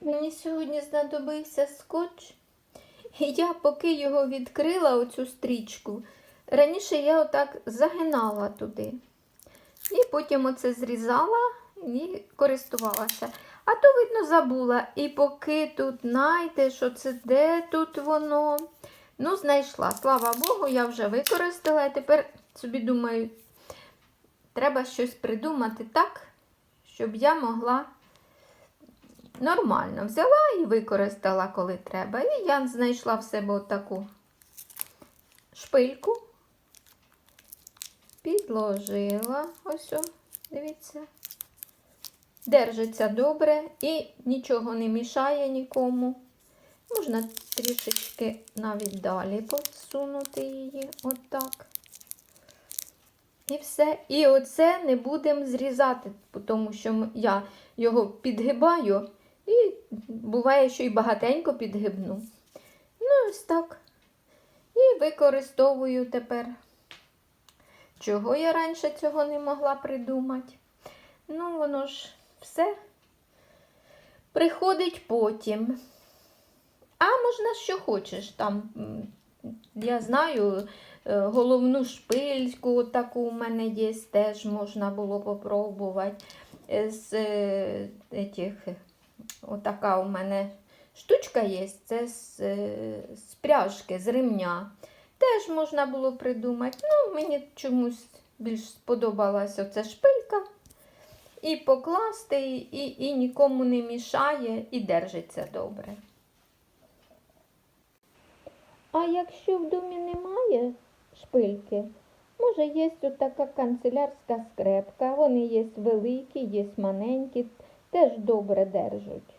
Мені сьогодні знадобився скотч, і я поки його відкрила, оцю стрічку, раніше я отак загинала туди. І потім оце зрізала і користувалася. А то, видно, забула. І поки тут знайдеш, що це де тут воно. Ну, знайшла. Слава Богу, я вже використала. І тепер собі думаю, треба щось придумати так, щоб я могла нормально взяла і використала, коли треба. І я знайшла в себе отаку шпильку, підложила, ось, о, дивіться. Держиться добре і нічого не мішає нікому. Можна трішечки навіть далі посунути її, отак. І все. І оце не будемо зрізати, тому що я його підгибаю і буває, що і багатенько підгибну. Ну, ось так. І використовую тепер. Чого я раніше цього не могла придумати? Ну, воно ж все приходить потім. А можна що хочеш там. Я знаю, е, головну шпильку таку у мене є, теж можна було попробувати. Е, З етих, е, отака у мене штучка є, це з, е, з пряжки, з ремня. Теж можна було придумати. Ну, мені чомусь більш сподобалася оця шпилька. І покласти, і, і нікому не мішає, і держиться добре. А якщо в домі немає шпильки, може є така канцелярська скрепка, вони є великі, є маленькі, теж добре держать.